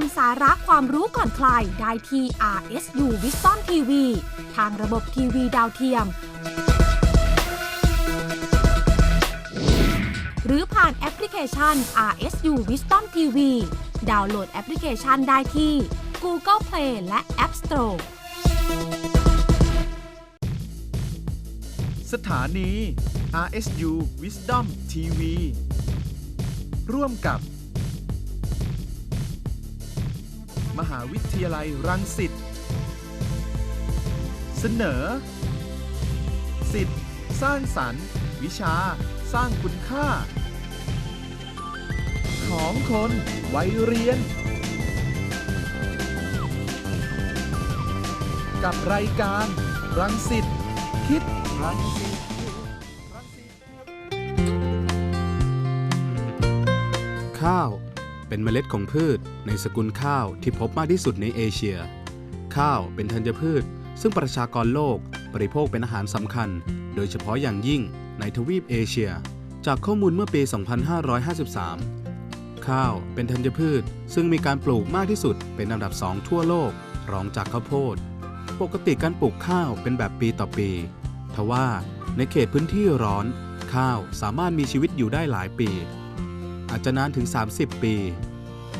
มสาระความรู้ก่อนใครได้ที่ RSU Wisdom TV ทางระบบทีวีดาวเทียม หรือผ่านแอปพลิเคชัน RSU Wisdom TV ดาวน์โหลดแอปพลิเคชันได้ที่ Google Play และ App Store สถานี RSU Wisdom TV ร่วมกับ มหาวิทยาลัยรังสิตเสนอ สิทธิ์ สร้างสรรค์ วิชา สร้างคุณค่า ของคนวัยเรียน กับรายการ รังสิตคิดรังสิตรังสิตข้าว เป็นเมล็ดของพืช ในสกุลข้าวที่พบมากที่สุดในเอเชีย ข้าวเป็นธัญพืช ซึ่งประชากรโลกบริโภคเป็นอาหารสำคัญ โดยเฉพาะอย่างยิ่งในทวีปเอเชีย จากข้อมูลเมื่อปี 2553 ข้าวเป็นธัญพืช ซึ่งมีการปลูกมากที่สุดเป็นอันดับสองทั่วโลก รองจากข้าวโพด ปกติการปลูกข้าวเป็นแบบปีต่อปีทว่าในเขตพื้นที่ร้อน ข้าวสามารถมีชีวิตอยู่ได้หลายปี อาจจะนานถึง 30 ปี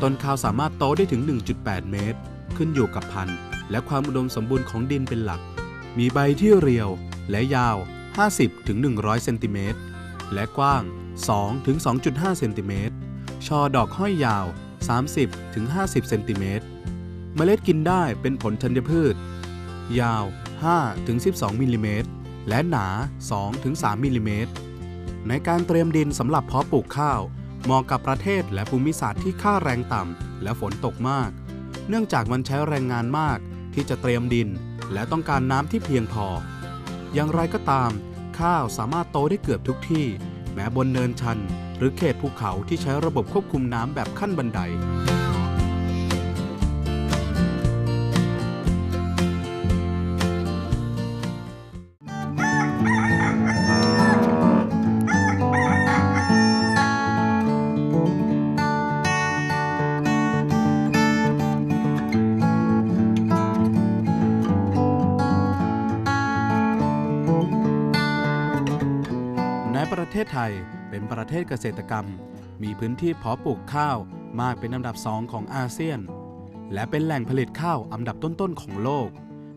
ต้นข้าวสามารถโตได้ถึง 1.8 เมตร ขึ้นอยู่กับพันธุ์ และความอุดมสมบูรณ์ของดินเป็นหลัก มีใบที่เรียวและยาว 50ถึง100 เซนติเมตร และกว้าง2ถึง2.5 เซนติเมตรช่อดอกห้อยยาว 30ถึง50 เซนติเมตร เมล็ดกินได้เป็นผลธัญพืช ยาว5ถึง12 มิลลิเมตร และหนา2ถึง3มิลลิเมตร ในการเตรียมดินสำหรับเพาะปลูกข้าว เหมาะกับประเทศและภูมิศาสตร์ที่ค่าแรงต่ำและฝนตกมาก เนื่องจากมันใช้แรงงานมากที่จะเตรียมดิน และต้องการน้ำที่เพียงพอ อย่างไรก็ตาม ข้าวสามารถโตได้เกือบทุกที่ แม้บนเนินชัน หรือเขตภูเขาที่ใช้ระบบควบคุมน้ำแบบขั้นบันได ประเทศไทยเป็นประเทศเกษตรกรรม มีพื้นที่เพาะปลูกข้าวมากเป็นอันดับสองของอาเซียน และเป็นแหล่งผลิตข้าวอันดับต้นๆของโลก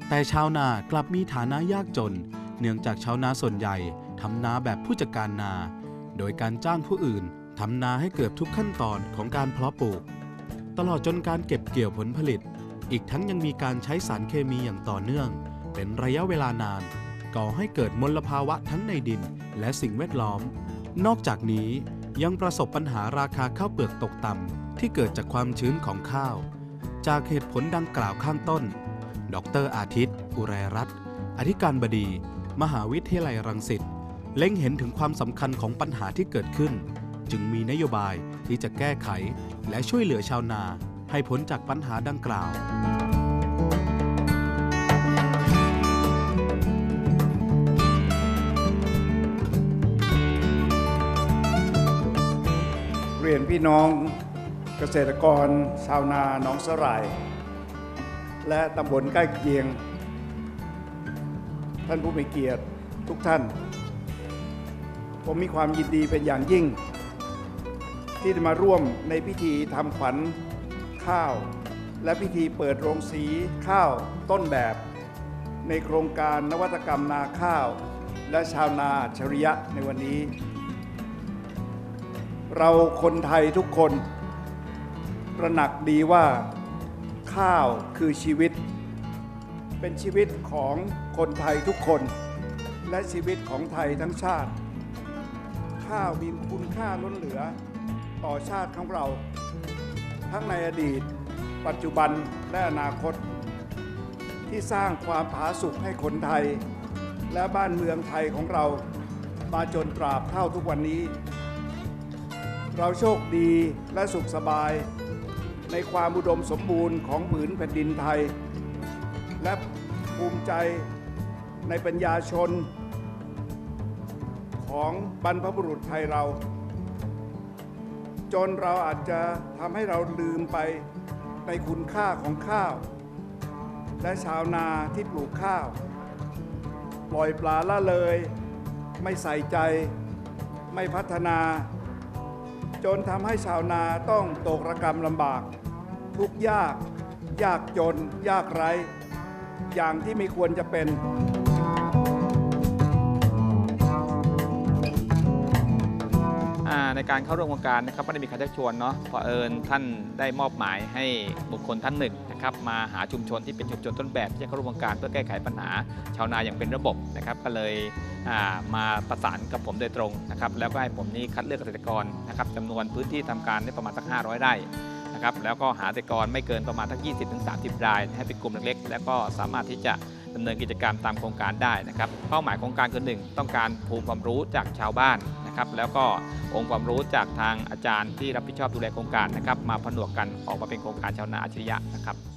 แต่ชาวนากลับมีฐานะยากจน เนื่องจากชาวนาส่วนใหญ่ทำนาแบบผู้จัดการนา โดยการจ้างผู้อื่นทำนาให้เกือบทุกขั้นตอนของการเพาะปลูก ตลอดจนการเก็บเกี่ยวผลผลิต อีกทั้งยังมีการใช้สารเคมีอย่างต่อเนื่อง เป็นระยะเวลานาน ก่อให้เกิดมลภาวะทั้งในดินและสิ่งแวดล้อม นอกจากนี้ยังประสบปัญหาราคาข้าวเปลือกตกต่ำที่เกิดจากความชื้นของข้าว จากเหตุผลดังกล่าวข้างต้น ดรอาทิตย์ อุไรรัตน์อธิการบดี มหาวิทยาลัยรังสิตเล็งเห็นถึงความสำคัญของปัญหาที่เกิดขึ้น จึงมีนโยบายที่จะแก้ไขและช่วยเหลือชาวนาให้พ้นจากปัญหาดังกล่าว เรียนพี่น้องเกษตรกรชาวนาหนองสลาย และตำบลใกล้เคียง ท่านผู้มีเกียรติทุกท่าน ผมมีความยินดีเป็นอย่างยิ่ง ที่ได้มาร่วมในพิธีทำขวัญข้าว และพิธีเปิดโรงสีข้าวต้นแบบ ในโครงการนวัตกรรมนาข้าว และชาวนาอัจฉริยะในวันนี้ เราคนไทยทุกคนตระหนักดีว่าข้าวคือชีวิต เป็นชีวิตของคนไทยทุกคน และชีวิตของไทยทั้งชาติ ข้าวมีคุณค่าล้นเหลือต่อชาติของเรา ทั้งในอดีต ปัจจุบันและอนาคต ที่สร้างความผาสุกให้คนไทย และบ้านเมืองไทยของเรามาจนตราบเท่าทุกวันนี้ เราโชคดีและสุขสบาย ในความอุดมสมบูรณ์ของผืนแผ่นดินไทย และภูมิใจในปัญญาชน ของบรรพบุรุษไทยเรา จนเราอาจจะทำให้เราลืมไปในคุณค่าของข้าว และชาวนาที่ปลูกข้าว ปล่อยปลาละเลย ไม่ใส่ใจ ไม่พัฒนา จนทำให้ชาวนาต้องตกระกรรมลำบาก ทุกยาก ยากจน ยากไร้ อย่างที่ไม่ควรจะเป็นในการเข้าร่วมโครงการนะครับไม่ได้มีการชักชวนเนาะเพอเอิญท่านได้มอบหมายให้บุคคลท่านหนึ่ง นะครับมาหาชุมชนที่เป็นชุมชนต้นแบบที่จะเข้าร่วมโครงการเพื่อแก้ไขปัญหา ชาวนาอย่างเป็นระบบนะครับก็เลยมาประสานกับผมโดยตรงนะครับแล้วก็ให้ผมนี่คัดเลือกเกษตรกรนะครับจำนวนพื้นที่ทำการได้ประมาณสัก 500 ไร่นะครับแล้วก็หาเกษตรกรไม่เกินประมาณทั้ง 20-30 ราย ให้เป็นกลุ่มเล็กๆ แล้วก็สามารถที่จะดำเนินกิจกรรมตามโครงการได้นะครับ เป้าหมายโครงการคือหนึ่งต้องการภูมิความรู้จากชาวบ้านนะครับ แล้วก็องค์ความรู้จากทางอาจารย์ที่รับผิดชอบดูแลโครงการนะครับ มาผนวกกันออกมาเป็นโครงการชาวนาอัจฉริยะนะครับ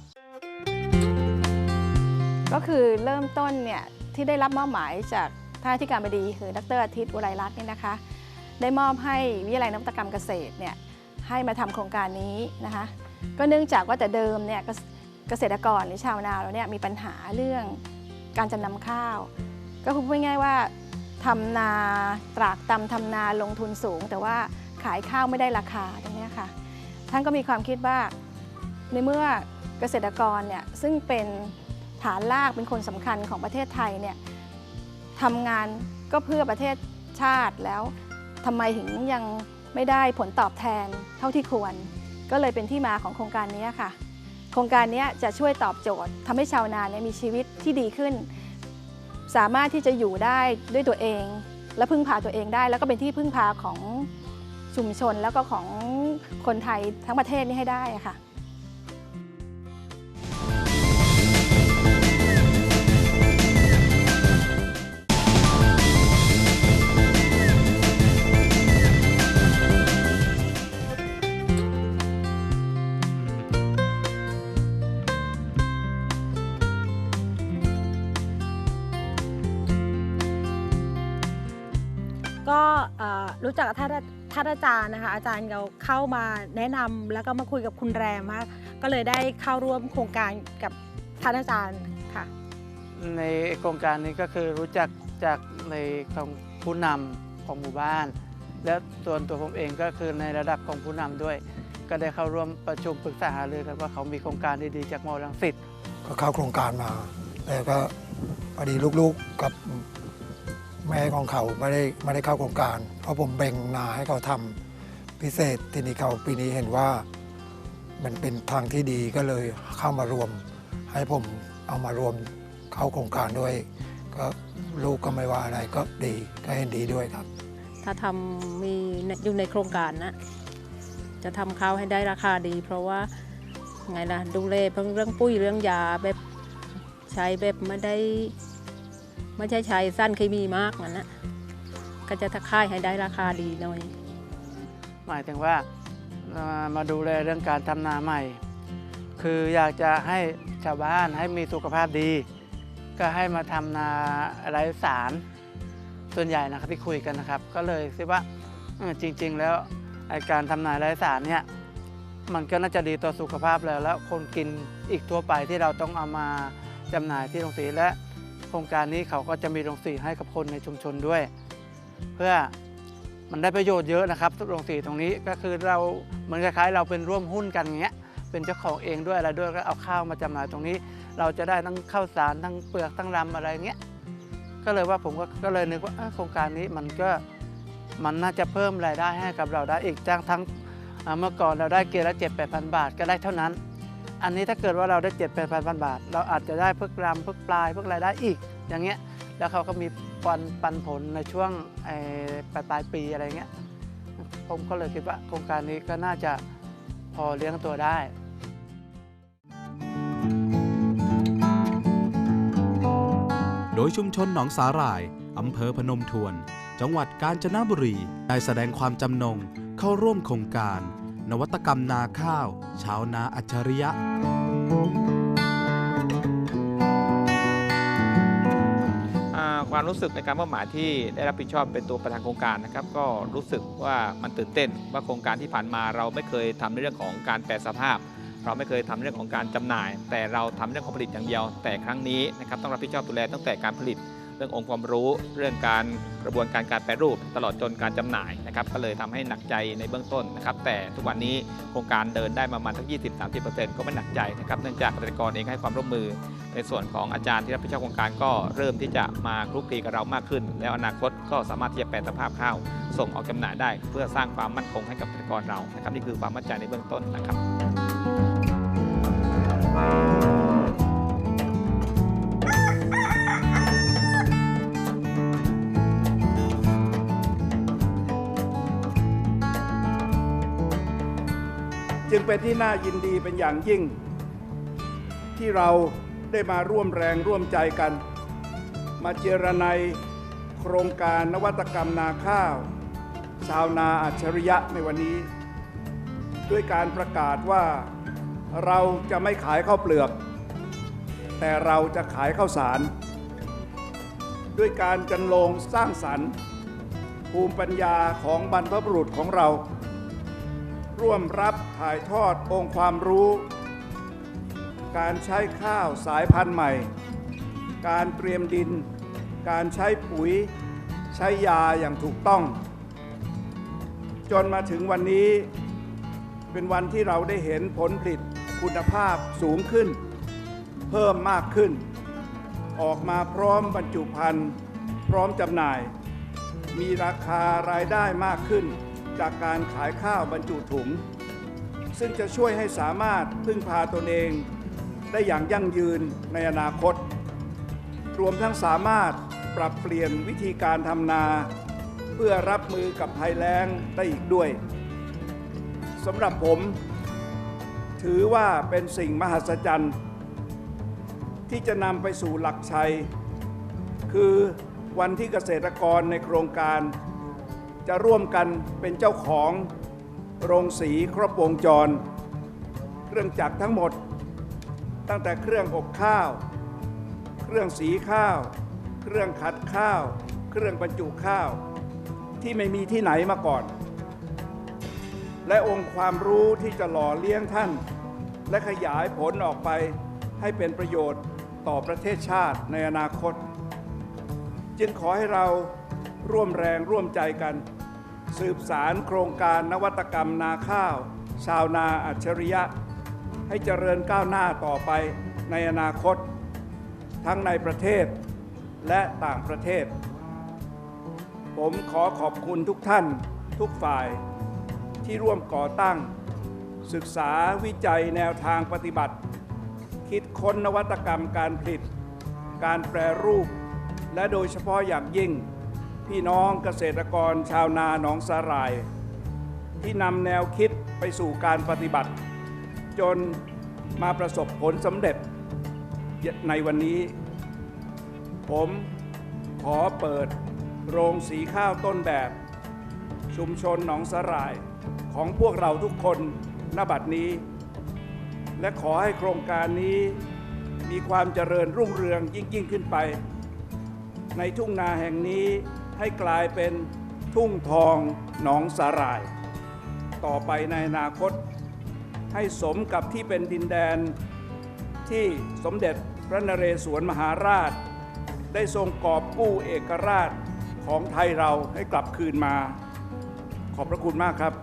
ก็คือเริ่มต้นเนี่ยที่ได้รับมอบหมายจากท่านอธิการบดีคือดรอาทิตย์อุไรรัตน์เนี่ยนะคะ ได้มอบให้วิทยาลัยนวัตกรรมเกษตรเนี่ยให้มาทำโครงการนี้นะคะ ก็เนื่องจากว่าแต่เดิมเนี่ยเกษตรกรหรือชาวนาเราเนี่ยมีปัญหาเรื่องการจำนำข้าว ก็คือพูดง่ายๆว่าทำนาตรากตำทำนาลงทุนสูง แต่ว่าขายข้าวไม่ได้ราคาตรงนี้ค่ะท่านก็มีความคิดว่าในเมื่อเกษตรกรเนี่ยซึ่งเป็น ฐานรากเป็นคนสำคัญของประเทศไทยเนี่ยทำงานก็เพื่อประเทศชาติแล้วทำไมถึงยังไม่ได้ผลตอบแทนเท่าที่ควร ก็เลยเป็นที่มาของโครงการนี้ค่ะ โครงการนี้จะช่วยตอบโจทย์ทำให้ชาวนาเนี่ยมีชีวิตที่ดีขึ้น สามารถที่จะอยู่ได้ด้วยตัวเอง และพึ่งพาตัวเองได้ แล้วก็เป็นที่พึ่งพาของชุมชนแล้วก็ของคนไทยทั้งประเทศนี่ให้ได้ค่ะ จักกับท่านท่านอาจารย์นะคะ อาจารย์เราเข้ามาแนะนำแล้วก็มาคุยกับคุณแรมค่ะก็เลยได้เข้าร่วมโครงการกับท่านอาจารย์ค่ะ ในโครงการนี้ก็คือรู้จักจากในของผู้นำของหมู่บ้าน และส่วนตัวผมเองก็คือในระดับของผู้นำด้วย ก็ได้เข้าร่วมประชุมปรึกษาหารือกันว่าเขามีโครงการดีๆจากมอลังสิตก็เข้าโครงการมาแต่ก็พอดีลูกๆกับ แม่ของเขาไม่ได้ไม่ได้เข้าโครงการ เพราะผมแบ่งนาให้เขาทำพิเศษทีนี้เขาปีนี้เห็นว่ามันเป็นทางที่ดีก็เลยเข้ามารวม ให้ผมเอามารวมเข้าโครงการด้วย ก็ลูกก็ไม่ว่าอะไรก็ดีก็เห็นดีด้วยครับ ถ้าทำมีอยู่ในโครงการนะ จะทำข้าวให้ได้ราคาดี เพราะว่าไงล่ะดูแลเพิ่งเรื่องปุ้ยเรื่องยาแบบใช้แบบไม่ได้ ไม่ใช่ใช้สั้นเคมีมากนั่นนะก็จะทักค่ายให้ได้ราคาดีหน่อย หมายถึงว่ามาดูแลเรื่องการทำนาใหม่ คืออยากจะให้ชาวบ้านให้มีสุขภาพดี ก็ให้มาทำนาไร้สาร ส่วนใหญ่นะครับที่คุยกันนะครับ ก็เลยคิดว่าจริง ๆ แล้วการทำนาไร้สารเนี่ยมันก็น่าจะดีต่อสุขภาพแล้วแล้วคนกินอีกทั่วไปที่เราต้องเอามาจำหน่ายที่โรงสีและ โครงการนี้เขาก็จะมีโรงสีให้กับคนในชุมชนด้วย เพื่อมันได้ประโยชน์เยอะนะครับโรงสีตรงนี้ก็คือเราเหมือนคล้ายๆ เราเป็นร่วมหุ้นกันอย่างเงี้ยเป็นเจ้าของเองด้วยอะไรด้วยก็เอาข้าวมาจำหน่ายตรงนี้ เราจะได้ทั้งข้าวสารทั้งเปลือกทั้งรำอะไรเงี้ยก็เลยว่าผมก็ก็เลยนึกว่าโครงการนี้มันก็มันน่าจะเพิ่มรายได้ให้กับเราได้อีกจ้างทั้งเมื่อก่อนเราได้เกณฑ์ละเจ็ดแปดพันบาทก็ได้เท่านั้น อันนี้ถ้าเกิดว่าเราได้เจ็ดแปดพันบาท เราอาจจะได้เพิกรำเพิกปลายเพิกรายได้อีก อย่างเงี้ยแล้วเขาก็มีปันปันผลในช่วงปลายปลายปีอะไรเงี้ยผมก็เลยคิดว่าโครงการนี้ก็น่าจะพอเลี้ยงตัวได้โดยชุมชนหนองสาหร่าย อำเภอพนมทวน จังหวัดกาญจนบุรี ได้แสดงความจำนงเข้าร่วมโครงการ นวัตกรรมนาข้าว ชาวนาอัจฉริยะ อ่าความรู้สึกในการมอบหมายที่ได้รับผิดชอบเป็นตัวประธานโครงการนะครับ ก็รู้สึกว่ามันตื่นเต้นว่าโครงการที่ผ่านมาเราไม่เคยทำในเรื่องของการแปลสภาพ เราไม่เคยทำเรื่องของการจำหน่าย แต่เราทำเรื่องของผลิตอย่างเดียว แต่ครั้งนี้นะครับต้องรับผิดชอบดูแลตั้งแต่การผลิต เรื่ององค์ความรู้เรื่องการกระบวนการการแปรรูป ตลอดจนการจำหน่ายนะครับก็เลยทำให้หนักใจในเบื้องต้นนะครับ แต่ทุกวันนี้โครงการเดินได้ประมาณทั้ง20-30%ก็ไม่หนักใจนะครับเนื่องจากเกษตรกรเองให้ความร่วมมือ ในส่วนของอาจารย์ที่รับผิดชอบโครงการก็เริ่มที่จะมาคลุกคลีกับเรามากขึ้น แล้วอนาคตก็สามารถที่จะแปลสภาพข้าวส่งออกจำหน่ายได้ เพื่อสร้างความมั่นคงให้กับเกษตรกรเรานะครับนี่คือความมั่นใจในเบื้องต้นนะครับ จึงเป็นที่น่ายินดีเป็นอย่างยิ่ง ที่เราได้มาร่วมแรงร่วมใจกัน มาเจรไนยโครงการนวัตกรรมนาข้าว ชาวนาอัจฉริยะในวันนี้ ด้วยการประกาศว่าเราจะไม่ขายข้าวเปลือก แต่เราจะขายข้าวสาร ด้วยการจันโลงสร้างสรรค์ ภูมิปัญญาของบรรพบุรุษของเรา ร่วมรับถ่ายทอดองค์ความรู้ การใช้ข้าวสายพันธุ์ใหม่ การเตรียมดิน การใช้ปุ๋ย ใช้ยาอย่างถูกต้อง จนมาถึงวันนี้เป็นวันที่เราได้เห็นผลผลิตคุณภาพสูงขึ้น เพิ่มมากขึ้น ออกมาพร้อมบรรจุภัณฑ์ พร้อมจำหน่าย มีราคารายได้มากขึ้น จากการขายข้าวบรรจุถุง ซึ่งจะช่วยให้สามารถพึ่งพาตนเองได้อย่างยั่งยืนในอนาคต รวมทั้งสามารถปรับเปลี่ยนวิธีการทำนา เพื่อรับมือกับภัยแล้งได้อีกด้วยสำหรับผม ถือว่าเป็นสิ่งมหัศจรรย์ ที่จะนำไปสู่หลักชัย คือวันที่เกษตรกรในโครงการ จะร่วมกันเป็นเจ้าของโรงสีครบวงจร เครื่องจักรทั้งหมด ตั้งแต่เครื่องอบข้าว เครื่องสีข้าว เครื่องขัดข้าว เครื่องบรรจุข้าว ที่ไม่มีที่ไหนมาก่อน และองค์ความรู้ที่จะหล่อเลี้ยงท่าน และขยายผลออกไปให้เป็นประโยชน์ต่อประเทศชาติในอนาคต จึงขอให้เราร่วมแรงร่วมใจกัน สืบสารโครงการนวัตกรรมนาข้าว ชาวนาอัจฉริยะ ให้เจริญก้าวหน้าต่อไปในอนาคต ทั้งในประเทศและต่างประเทศ ผมขอขอบคุณทุกท่านทุกฝ่ายที่ร่วมก่อตั้ง ศึกษาวิจัยแนวทางปฏิบัติ คิดค้นนวัตกรรมการผลิต การแปรรูป และโดยเฉพาะอย่างยิ่ง พี่น้องเกษตรกรชาวนาหนองสาหร่าย ที่นำแนวคิดไปสู่การปฏิบัติ จนมาประสบผลสำเร็จในวันนี้ ผมขอเปิดโรงสีข้าวต้นแบบ ชุมชนหนองสาหร่ายของพวกเราทุกคนณบัดนี้ และขอให้โครงการนี้มีความเจริญรุ่งเรืองยิ่งยิ่งขึ้นไป ในทุ่งนาแห่งนี้ ให้กลายเป็นทุ่งทองหนองสาหร่าย ต่อไปในอนาคตให้สมกับที่เป็นดินแดนที่สมเด็จพระนเรศวรมหาราช ได้ทรงกอบกู้เอกราชของไทยเราให้กลับคืนมา ขอบพระคุณมากครับ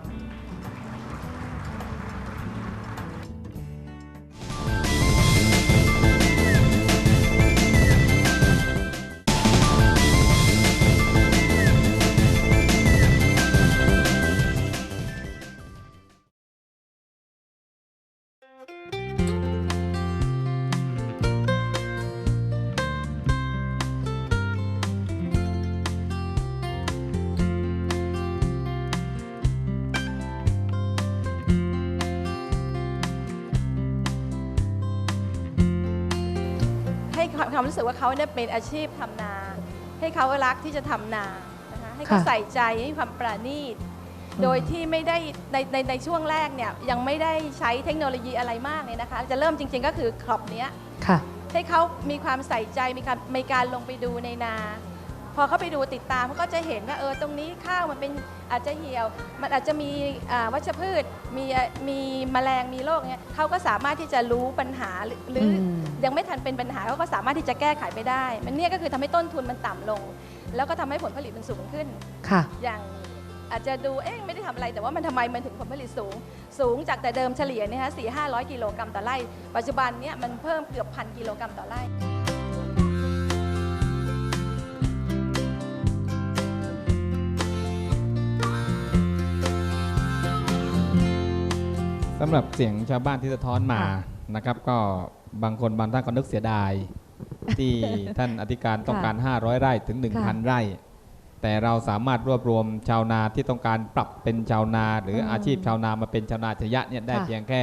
เขาเนี่ยเป็นอาชีพทำนา ให้เขารักที่จะทำนานะคะให้เขาค่ะใส่ใจให้ความปราณีตโดยที่ไม่ได้ในในในช่วงแรกเนี่ยยังไม่ได้ใช้เทคโนโลยีอะไรมากเลยนะคะ จะเริ่มจริง ๆ ก็คือครอบเนี้ยค่ะให้เขามีความใส่ใจมีการมีการลงไปดูในนา พอเขาไปดูติดตามเขาก็จะเห็นว่าเออตรงนี้ข้าวมันเป็นอาจจะเหี่ยว มันอาจจะมีอ่าวัชพืช มีมีแมลงมีโรคเนี้ยเขาก็สามารถที่จะรู้ปัญหาหรือหรืออม ยังไม่ทันเป็นปัญหาเขาก็สามารถที่จะแก้ไขไปได้ มันเนี่ยก็คือทำให้ต้นทุนมันต่ำลง แล้วก็ทำให้ผลผลิตมันสูงขึ้น ค่ะ อย่างอาจจะดูเอ๊ะไม่ได้ทำอะไรแต่ว่ามันทำไมมันถึงผลผลิตสูง สูงจากแต่เดิมเฉลี่ยเนี่ยฮะสี่ห้าร้อยกิโลกรัมต่อไร่ ปัจจุบันเนี่ยมันเพิ่มเกือบพันกิโลกรัมต่อไร่ สำหรับเสียงชาวบ้านที่สะท้อนมาค่ะนะครับ ก็บางคนบางท่านก็นึกเสียดาย ที่ท่านอธิการต้องการ 500 ไร่ถึงค่ะ1,000 ไร่ แต่เราสามารถรวบรวมชาวนาที่ต้องการปรับเป็นชาวนา หรืออมอาชีพชาวนามาเป็นชาวนาชยะเนี่ยได้ค่ะเพียงแค่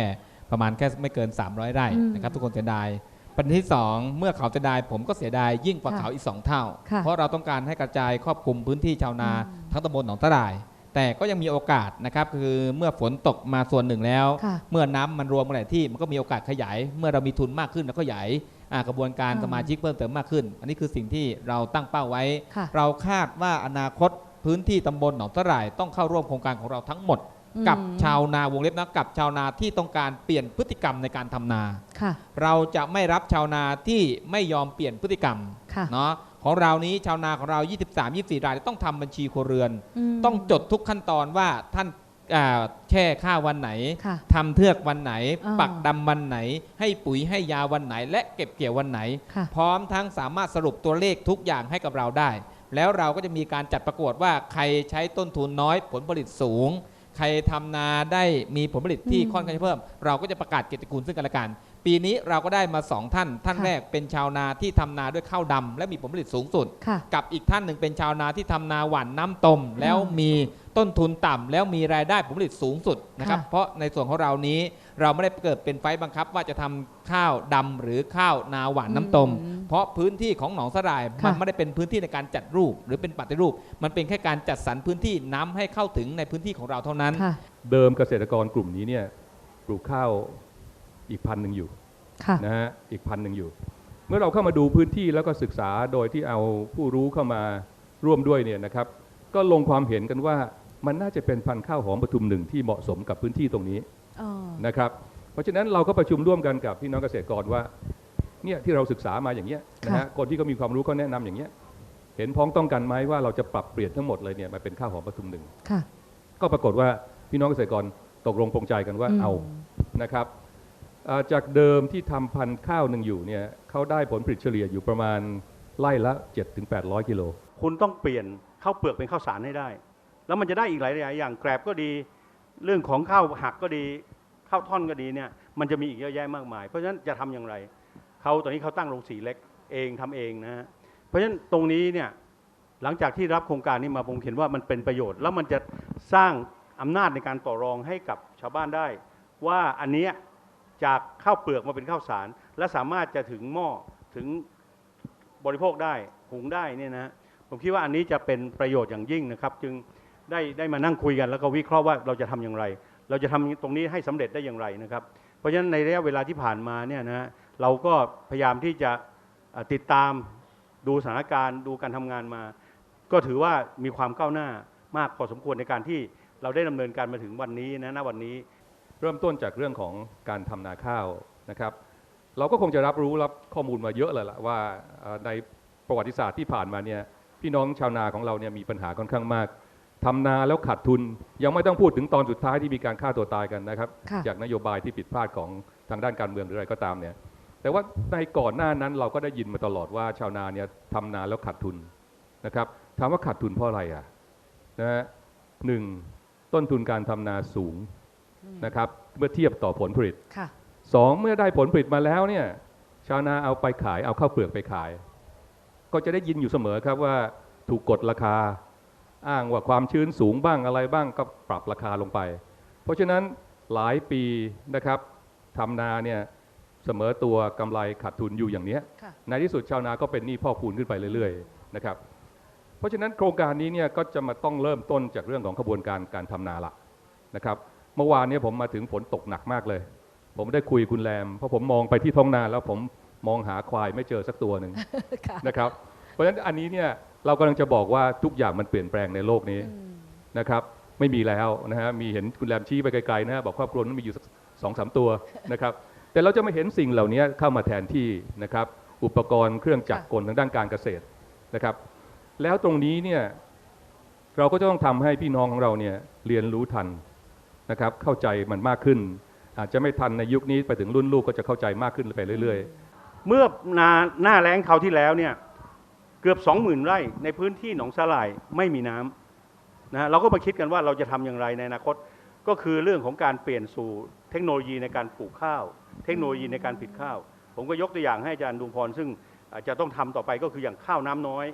ประมาณแค่ไม่เกิน 300 ไร่อืมนะครับ ทุกคนเสียดายประเด็นที่ 2 เมื่อเขาเสียดายผมก็เสียดายยิ่งกว่าค่ะเขาอีก 2 เท่าค่ะเพราะเราต้องการให้กระจายครอบคลุมพื้นที่ชาวนาอืมทั้งตำบลหนองตะได แต่ก็ยังมีโอกาสนะครับคือเมื่อฝนตกมาส่วนหนึ่งแล้วค่ะเมื่อน้ำมันรวมกันหลายที่มันก็มีโอกาสขยาย เมื่อเรามีทุนมากขึ้นแล้วก็ขยายอ่ากระบวนการอืมสมาชิกเพิ่มเติมมากขึ้น อันนี้คือสิ่งที่เราตั้งเป้าไว้ค่ะเราคาดว่าอนาคตพื้นที่ตำบลหนองตะไร่ต้องเข้าร่วมโครงการของเราทั้งหมด กับอืมชาวนาวงเล็บนะกับชาวนาที่ต้องการเปลี่ยนพฤติกรรมในการทำนาค่ะเราจะไม่รับชาวนาที่ไม่ยอมเปลี่ยนพฤติกรรมค่ะเนาะ ของเรานี้ชาวนาของเรา 23 24 รายต้องทำบัญชีครัวเรือนมต้องจดทุกขั้นตอนว่าท่านอ่าแช่ข้าววันไหนค่ะทำเทือกวันไหนอ่าปักดำวันไหน ให้ปุ๋ยให้ยาวันไหน และเก็บเกี่ยววันไหนค่ะพร้อมทั้งสามารถสรุปตัวเลขทุกอย่างให้กับเราได้ แล้วเราก็จะมีการจัดประกวดว่าใครใช้ต้นทุนน้อยผลผลิตสูง ใครทำนาได้มีผลผลิตที่อืมค่อนข้างจะเพิ่ม เราก็จะประกาศเกียรติคุณซึ่งกันและกัน ปีนี้เราก็ได้มาสองท่าน ท่านค่ะแรกเป็นชาวนาที่ทำนาด้วยข้าวดำและมีผลผลิตสูงสุดค่ะกับอีกท่านหนึ่งเป็นชาวนาที่ทำนาหว่านน้ำตมแล้วมีต้นทุนต่ำแล้วมีรายได้ผลผลิตสูงสุดนะครับค่ะเพราะในส่วนของเรานี้เราไม่ได้เกิดเป็นไฟล์บังคับว่าจะทำข้าวดำหรือข้าวนาหวานน้ำตมอืมเพราะพื้นที่ของหนองสลายค่ะมันไม่ได้เป็นพื้นที่ในการจัดรูป หรือเป็นปฏิรูป มันเป็นแค่การจัดสรรพื้นที่น้ำให้เข้าถึงในพื้นที่ของเราเท่านั้นค่ะเดิมเกษตรกรกลุ่มนี้เนี่ยปลูกข้าว อีกพันหนึ่งอยู่ค่ะนะฮะอีกพันหนึ่งอยู่ เมื่อเราเข้ามาดูพื้นที่แล้วก็ศึกษาโดยที่เอาผู้รู้เข้ามาร่วมด้วยเนี่ยนะครับ ก็ลงความเห็นกันว่ามันน่าจะเป็นพันธุ์ข้าวหอมปทุมหนึ่งที่เหมาะสมกับพื้นที่ตรงนี้อ๋อนะครับ เพราะฉะนั้นเราก็ประชุมร่วมกันกับพี่น้องเกษตรกรว่าเนี่ยที่เราศึกษามาอย่างเงี้ยนะฮะคนที่เขามีความรู้ก็แนะนำอย่างเงี้ยเห็นพ้องต้องกันไหมว่าเราจะปรับเปลี่ยนทั้งหมดเลยเนี่ยมาเป็นข้าวหอมปทุมหนึ่งค่ะก็ปรากฏว่าพี่น้องเกษตรกรตกลงปรงใจกันว่าอืมเอานะครับเอ่อ จากเดิมที่ทำพันธุ์ข้าวหนึ่งอยู่เนี่ยเขาได้ผลผลิตเฉลี่ยอยู่ประมาณไร่ละ 7-800 กิโล คุณต้องเปลี่ยนข้าวเปลือกเป็นข้าวสารให้ได้ แล้วมันจะได้อีกหลาย ๆ อย่างแกรบก็ดี เรื่องของข้าวหักก็ดี ข้าวท่อนก็ดีเนี่ยมันจะมีอีกเยอะแยะมากมาย เพราะฉะนั้นจะทำอย่างไรเขาตอนนี้เขาตั้งโรงสีเล็กเองทำเองนะฮะเพราะฉะนั้นตรงนี้เนี่ยหลังจากที่รับโครงการนี้มาผมเห็นว่ามันเป็นประโยชน์ แล้วมันจะสร้างอำนาจในการต่อรองให้กับชาวบ้านได้ ว่าอันเนี้ย จากข้าวเปลือกมาเป็นข้าวสาร และสามารถจะถึงหม้อถึงบริโภคได้หุงได้เนี่ยนะผมคิดว่าอันนี้จะเป็นประโยชน์อย่างยิ่งนะครับ จึงได้ได้มานั่งคุยกัน แล้วก็วิเคราะห์ว่าเราจะทำอย่างไร เราจะทำตรงนี้ให้สำเร็จได้อย่างไรนะครับ เพราะฉะนั้นในระยะเวลาที่ผ่านมาเนี่ยนะเราก็พยายามที่จะติดตามดูสถานการณ์ ดูการทำงานมา ก็ถือว่ามีความก้าวหน้ามากพอสมควรในการที่เราได้ดำเนินการมาถึงวันนี้นะณวันนี้ เริ่มต้นจากเรื่องของการทำนาข้าวนะครับ เราก็คงจะรับรู้รับข้อมูลมาเยอะเลยล่ะว่าเอ่อในประวัติศาสตร์ที่ผ่านมาเนี่ยพี่น้องชาวนาของเราเนี่ยมีปัญหาค่อนข้างมากทำนาแล้วขาดทุนยังไม่ต้องพูดถึงตอนสุดท้ายที่มีการฆ่าตัวตายกันนะครับค่ะจากนโยบายที่ผิดพลาดของทางด้านการเมืองหรืออะไรก็ตามเนี่ยแต่ว่าในก่อนหน้านั้นเราก็ได้ยินมาตลอดว่าชาวนาเนี่ยทำนาแล้วขาดทุนนะครับถามว่าขาดทุนเพราะอะไรอะนะฮะหนึ่งต้นทุนการทำนาสูง นะครับเมื่อเทียบต่อผลผลิตค่ะสองเมื่อได้ผลผลิตมาแล้วเนี่ยชาวนาเอาไปขายเอาข้าวเปลือกไปขาย ก็จะได้ยินอยู่เสมอครับว่าถูกกดราคาอ้างว่าความชื้นสูงบ้างอะไรบ้างก็ปรับราคาลงไป เพราะฉะนั้นหลายปีนะครับทำนาเนี่ยเสมอตัวกำไรขาดทุนอยู่อย่างเนี้ยค่ะในที่สุดชาวนาก็เป็นหนี้พ่อคูณขึ้นไปเรื่อยๆนะครับเพราะฉะนั้นโครงการนี้เนี่ยก็จะมาต้องเริ่มต้นจากเรื่องของขบวนการการทำนาละนะครับ เมื่อวานเนี้ผมมาถึงฝนตกหนักมากเลย ผมได้คุยคุณแรม เพราะผมมองไปที่ท้องนาแล้วผมมองหาควายไม่เจอสักตัวหนึ่งค่ะนะครับ เพราะฉะนั้นอันนี้เนี่ยเรากำลังจะบอกว่าทุกอย่างมันเปลี่ยนแปลงในโลกนี้นะครับไม่มีแล้วนะฮะมีเห็นคุณแรมชี้ไปไกลๆนะฮะบอกครอบครัวนั้นมีอยู่สักสองสามตัวนะครับแต่เราจะไม่เห็นสิ่งเหล่านี้เข้ามาแทนที่นะครับอุปกรณ์เครื่องจักรกลทางด้านการเกษตรนะครับ แล้วตรงนี้เนี่ยเราก็จะต้องทำให้พี่น้องของเราเนี่ยเรียนรู้ทัน นะครับเข้าใจมันมากขึ้น อาจจะไม่ทันในยุคนี้ไปถึงรุ่นลูกก็จะเข้าใจมากขึ้นไปเรื่อยๆเมื่อนาหน้าแล้งคราวที่แล้วเนี่ยเกือบ 20,000 ไร่ในพื้นที่หนองสลายไม่มีน้ำนะเราก็มาคิดกันว่าเราจะทำอย่างไรในอนาคต ก็คือเรื่องของการเปลี่ยนสู่เทคโนโลยีในการปลูกข้าว เทคโนโลยีในการผลิตข้าว ผมก็ยกตัวอย่างให้อาจารย์ดวงพร ซึ่งอาจจะต้องทำต่อไปก็คืออย่างข้าวน้ำน้อย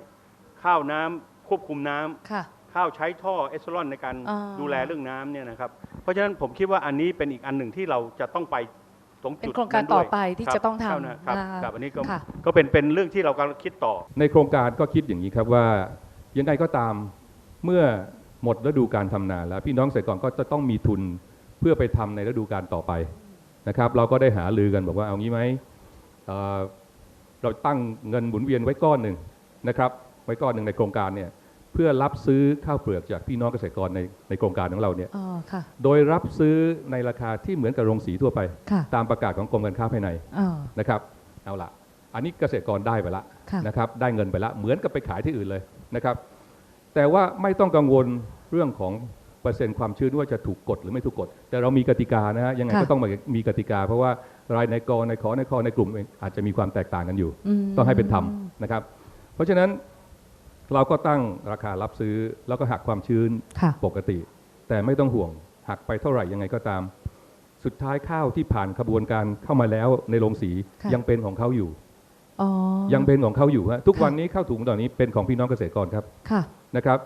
ข้าวน้ำควบคุมน้ำค่ะ ข้าวใช้ท่อเอสโซลอนในการอ่า ดูแลเรื่องน้ำเนี่ยนะครับเพ ราะฉะนั้นผมคิดว่าอันนี้เป็นอีกอันหนึ่งที่เราจะต้องไปตรงเป็นจุดโครงการนั้นด้วยต่อไปที่ครับจะต้องทำข้าวนะครับนะคะครับอันนี้ก็ค่ะก็เป็นเป็นเรื่องที่เรากำลังคิดต่อ ในโครงการก็คิดอย่างนี้ครับว่ายังไงก็ตามเมื่อหมดฤดูการทำนาแล้ว พี่น้องเกษตรกรก็จะต้องมีทุนเพื่อไปทำในฤดูการต่อไปนะครับ เราก็ได้หาลือกันบอกว่าเอางี้ไหมเอ่อเราตั้งเงินหมุนเวียนไว้ก้อนหนึ่งนะครับ ไว้ก้อนหนึ่งในโครงการเนี่ย เพื่อรับซื้อข้าวเปลือกจากพี่น้องเกษตรกรในในโครงการของเราเนี่ยอ๋อค่ะ โดยรับซื้อในราคาที่เหมือนกับโรงสีทั่วไป ค่ะตามประกาศของกรมการค้าภายในอ๋อ นะครับเอาละอันนี้เกษตรกรได้ไปละค่ะ นะครับได้เงินไปละเหมือนกับไปขายที่อื่นเลยนะครับ แต่ว่าไม่ต้องกังวลเรื่องของเปอร์เซ็นต์ความชื้นว่าจะถูกกดหรือไม่ถูกกด แต่เรามีกติกานะฮะยังไงก็ต้องมีกติกา เพราะว่ารายในกในขอในคอในกลุ่มเองอาจจะมีความแตกต่างกันอยู่ อืม ต้องให้เป็นธรรมนะครับ เพราะฉะนั้น เราก็ตั้งราคารับซื้อแล้วก็หักความชื้นค่ะปกติ แต่ไม่ต้องห่วง หักไปเท่าไหร่ยังไงก็ตาม สุดท้ายข้าวที่ผ่านขบวนการเข้ามาแล้วในโรงสีค่ะยังเป็นของเขาอยู่อ๋อยังเป็นของเขาอยู่ฮะทุกค่ะวันนี้ข้าวถุงตอนนี้เป็นของพี่น้องเกษตรกรครับค่ะนะครับ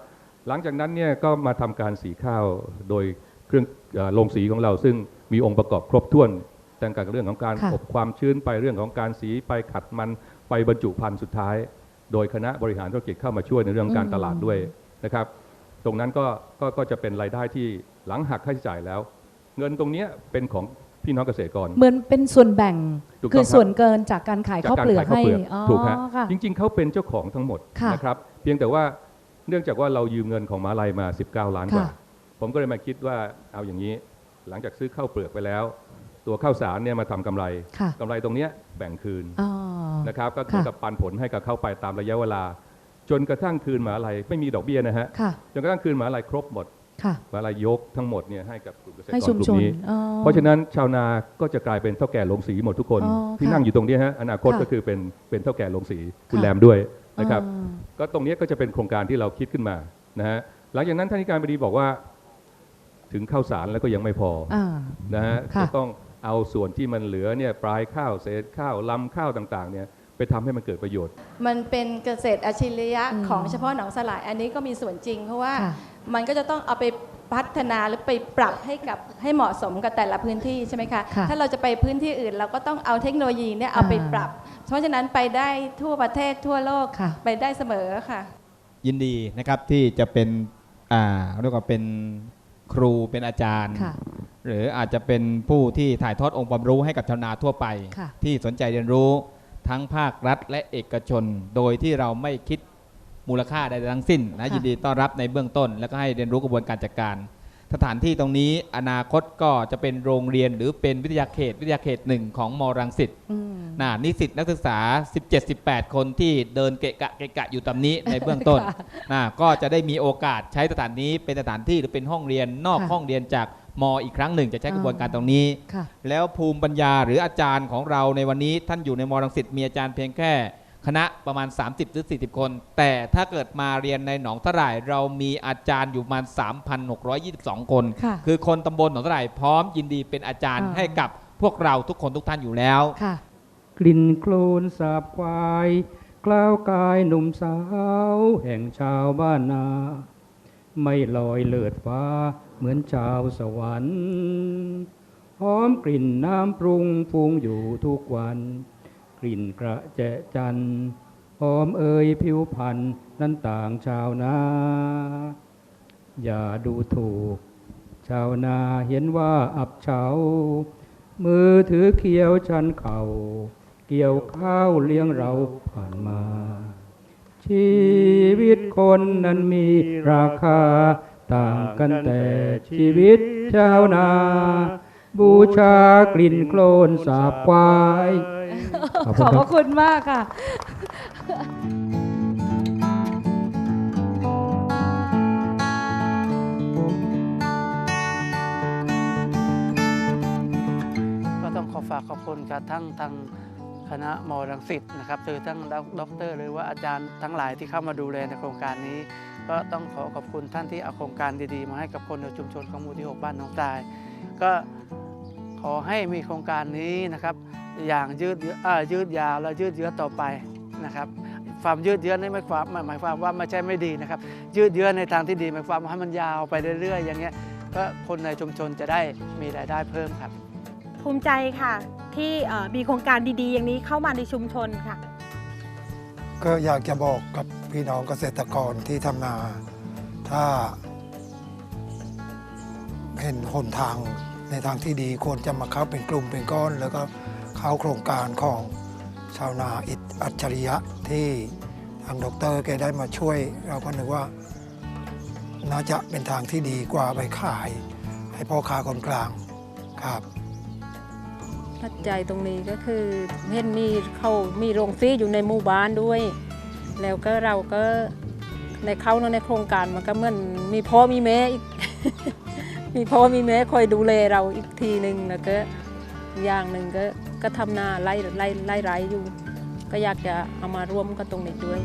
หลังจากนั้นเนี่ยก็มาทำการสีข้าวโดยเครื่องเอ่อโรงสีของเรา ซึ่งมีองค์ประกอบครบถ้วนตั้งแต่เรื่องของการค่ะอบความชื้นไปเรื่องของการสีไปขัดมันไปบรรจุภัณฑ์สุดท้าย โดยคณะบริหารธุรกิจเข้ามาช่วยในเรื่องการตลาดด้วยนะครับ ตรงนั้นก็ก็ก็จะเป็นรายได้ที่หลังหักค่าใช้จ่ายแล้ว เงินตรงเนี้ยเป็นของพี่น้องเกษตรกร เหมือนเป็นส่วนแบ่งถูกต้องคือครับส่วนเกินจากการขายจากข้าวการเปลือกขายข้าวให้เปลือกอ๋อถูกฮะค่ะจริง ๆเขาเป็นเจ้าของทั้งหมดค่ะนะครับ เพียงแต่ว่าเนื่องจากว่าเรายืมเงินของมาลัยมา 19 ล้านกว่าค่ะผมก็เลยมาคิดว่าเอาอย่างนี้ หลังจากซื้อข้าวเปลือกไปแล้ว ตัวข้าวสารเนี่ยมาทำกำไรค่ะกำไรตรงเนี้ยแบ่งคืนอ๋อนะครับก็คือค่ะกับปันผลให้กับเข้าไปตามระยะเวลา จนกระทั่งคืนมหาลัยไม่มีดอกเบี้ยนะฮะค่ะจนกระทั่งคืนมหาลัยครบหมดค่ะมหาลัยยกทั้งหมดเนี่ยให้กับกลุ่มเกษตรกให้รชุมกลุ่ชนมนี้อ๋อเพราะฉะนั้นชาวนาก็จะกลายเป็นเท่าแก่ลงสีหมดทุกคนอ๋อที่ค่ะนั่งอยู่ตรงเนี้ยฮะอนาคตค่ะก็คือเป็นเป็นเท่าแก่ลงสีคุณค่ะแรมด้วยนะครับอ๋อก็ตรงเนี้ยก็จะเป็นโครงการที่เราคิดขึ้นมานะฮะหลังจากนั้นท่านธิการบดีบอกว่าถึงข้าวสารแล้วก็ยังไม่พออ่านะฮะค่ะจะต้อง เอาส่วนที่มันเหลือเนี่ยปลายข้าวเศษข้าวลำข้าวต่างๆเนี่ยไปทำให้มันเกิดประโยชน์ มันเป็นเกษตรอาชีพยะอืมของเฉพาะหนองสลาย อันนี้ก็มีส่วนจริง เพราะว่าค่ะมันก็จะต้องเอาไปพัฒนาหรือไปปรับให้กับให้เหมาะสมกับแต่ละพื้นที่ใช่ไหมคะค่ะถ้าเราจะไปพื้นที่อื่น เราก็ต้องเอาเทคโนโลยีเนี่ยเอาไปอ่าปรับ เพราะฉะนั้นไปได้ทั่วประเทศทั่วโลกค่ะไปได้เสมอค่ะ ยินดีนะครับที่จะเป็นอ่าเรียกว่าเป็นครูเป็นอาจารย์ค่ะ หรืออาจจะเป็นผู้ที่ถ่ายทอดองค์ความรู้ให้กับชาวนาทั่วไปค่ะที่สนใจเรียนรู้ทั้งภาครัฐและเอกชน โดยที่เราไม่คิดมูลค่าใดๆทั้งสิ้นนะค่ะยินดีต้อนรับในเบื้องต้น แล้วก็ให้เรียนรู้กระบวนการจัดการสถานที่ตรงนี้อนาคตก็จะเป็นโรงเรียนหรือเป็นวิทยาเขต วิทยาเขตหนึ่งของมรังสิตอืมน่ะนิสิตนักศึกษา 17-18 คนที่เดินเกะกะเกะกะอยู่ตามนี้ในเบื้องต้นค่ะน่ะก็จะได้มีโอกาสใช้สถานนี้เป็นสถานที่หรือเป็นห้องเรียนนอกค่ะห้องเรียนจาก มอีกครั้งหนึ่งจะใช้กระบวนการตรงนี้ค่ะแล้วภูมิปัญญาหรืออาจารย์ของเราในวันนี้ท่านอยู่ในมรังสิตมีอาจารย์เพียงแค่คณะประมาณ 30หรือ40 คน แต่ถ้าเกิดมาเรียนในหนองสลายเรามีอาจารย์อยู่ประมาณ 3,622 คนค่ะคือคนตำบลหนองสลายพร้อมยินดีเป็นอาจารย์อ่าให้กับพวกเราทุกคนทุกท่านอยู่แล้วค่ะกลิ่นโคลนสาบควายกล้าวกายหนุ่มสาว แห่งชาวบ้านนา ไม่ลอยเลิดฟ้าเหมือนชาวสวรรค์หอมกลิ่นน้ำปรุงฟุ้งอยู่ทุกวัน กลิ่นกระเจจันหอมเอ่ยผิวพันธ์นั้นต่างชาวนา อย่าดูถูก ชาวนาเห็นว่าอับเฉา มือถือเขียวชันเข่า เกี่ยวข้าวเลี้ยงเราผ่านมา ชีวิตคนนั้นมีราคา ต่างกันแต่ชีวิตชาวนา บูชากลิ่นโคลนสาบควาย ขอบขคุณอบคพรับระคุณมากค่ะก็ต้องขอฝากขอบคุณกับทั้งทาง คณะมอรังสิตนะครับคือทั้งด็อกเตอร์หรือว่าอาจารย์ทั้งหลายที่เข้ามาดูแลในโครงการนี้ ก็ต้องขอขอบคุณท่านที่เอาโครงการดีๆ มาให้กับคนในชุมชนของหมู่ที่ 6 บ้านหน้องทราย ก็ขอให้มีโครงการนี้นะครับอย่างยืดเยื้อเอ่อยืดยาวและยืดเยื้อต่อไปนะครับความยืดเยื้อนี่ไม่ความหมายความว่าไม่ใช่ไม่ดีนะครับ ยืดเยื้อในทางที่ดีหมายความว่าให้มันยาวไปเรื่อยๆ อย่างเงี้ยก็คนในชุมชนจะได้มีรายได้เพิ่มครับ ภูมิใจค่ะ ที่มีโครงการดีๆ อย่างนี้เข้ามาในชุมชนค่ะ ก็อยากจะบอกกับพี่น้องเกษตรกรที่ทำนา ถ้า เห็นหนทางในทางที่ดีควรจะมาเข้าเป็นกลุ่มเป็นก้อน แล้วก็เข้าโครงการของชาวนาอิฐอัจฉริยะที่ทางดรแกได้มาช่วย เราก็นึกว่าน่าจะเป็นทางที่ดีกว่าไปขาย ให้พ่อค้าคนกลางครับ ปัจจัยตรงนี้ก็คือเห็นมีเขามีโรงฟรีอยู่ในหมู่บ้านด้วย แล้วก็เราก็ในเขาในโครงการมันก็เหมือนมีพ่อมีแม่อีก มีพ่อมีแม่คอยดูแลเราอีกทีหนึ่งแล้วก็อย่างหนึ่งก็ก็ทำนาไล่ไล่ไล่ไรอยู่ ก็อยากจะเอามาร่วมกันตรงนี้ด้วย